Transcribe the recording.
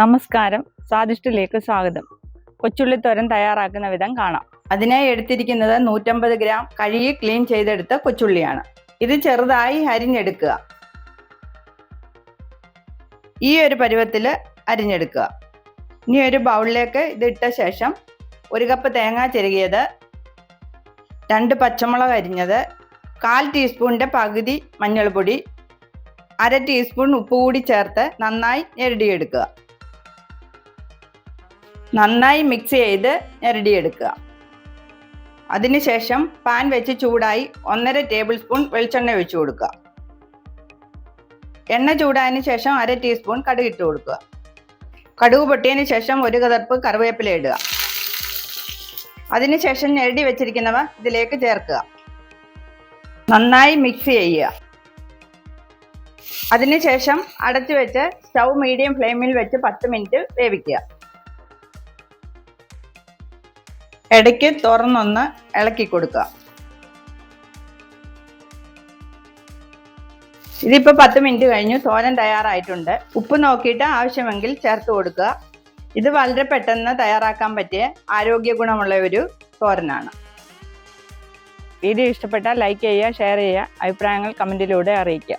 നമസ്കാരം. സ്വാദിഷ്ടിലേക്ക് സ്വാഗതം. കൊച്ചുള്ളി തോരൻ തയ്യാറാക്കുന്ന വിധം കാണാം. അതിനായി എടുത്തിരിക്കുന്നത് നൂറ്റമ്പത് ഗ്രാം കഴുകി ക്ലീൻ ചെയ്തെടുത്ത കൊച്ചുള്ളിയാണ്. ഇത് ചെറുതായി അരിഞ്ഞെടുക്കുക. ഈ ഒരു പരുവത്തിൽ അരിഞ്ഞെടുക്കുക. ഇനി ഒരു ബൗളിലേക്ക് ഇതിട്ട ശേഷം ഒരു കപ്പ് തേങ്ങ ചെരുകിയത് രണ്ട് പച്ചമുളക് അരിഞ്ഞത് കാൽ ടീസ്പൂണിന്റെ പകുതി മഞ്ഞൾപ്പൊടി അര ടീസ്പൂൺ ഉപ്പ് കൂടി ചേർത്ത് നന്നായി ഞെരടിയെടുക്കുക. നന്നായി മിക്സ് ചെയ്ത് ഞെരടിയെടുക്കുക അതിനുശേഷം പാൻ വെച്ച് ചൂടായി ഒന്നര ടേബിൾ സ്പൂൺ വെളിച്ചെണ്ണ ഒഴിച്ചു കൊടുക്കുക. എണ്ണ ചൂടായതിനു ശേഷം അര ടീസ്പൂൺ കടുക് ഇട്ട് കൊടുക്കുക. കടുക് പൊട്ടിയതിന് ശേഷം ഒരു കതർപ്പ് കറിവേപ്പില ഇടുക. അതിനുശേഷം ഞെരടി വെച്ചിരിക്കുന്നവ ഇതിലേക്ക് ചേർക്കുക. നന്നായി മിക്സ് ചെയ്യുക. അതിനുശേഷം അടച്ചു വെച്ച് സ്റ്റൗ മീഡിയം ഫ്ലെയിമിൽ വെച്ച് പത്ത് മിനിറ്റ് വേവിക്കുക. ഇടയ്ക്ക് തുറന്നൊന്ന് ഇളക്കി കൊടുക്കുക. ഇതിപ്പോ പത്ത് മിനിറ്റ് കഴിഞ്ഞു തോരൻ തയ്യാറായിട്ടുണ്ട്. ഉപ്പ് നോക്കിയിട്ട് ആവശ്യമെങ്കിൽ ചേർത്ത് കൊടുക്കുക. ഇത് വളരെ പെട്ടെന്ന് തയ്യാറാക്കാൻ പറ്റിയ ആരോഗ്യ ഗുണമുള്ള ഒരു തോരനാണ്. വീഡിയോ ഇഷ്ടപ്പെട്ടാൽ ലൈക്ക് ചെയ്യുക ഷെയർ ചെയ്യുക അഭിപ്രായങ്ങൾ കമന്റിലൂടെ അറിയിക്കുക.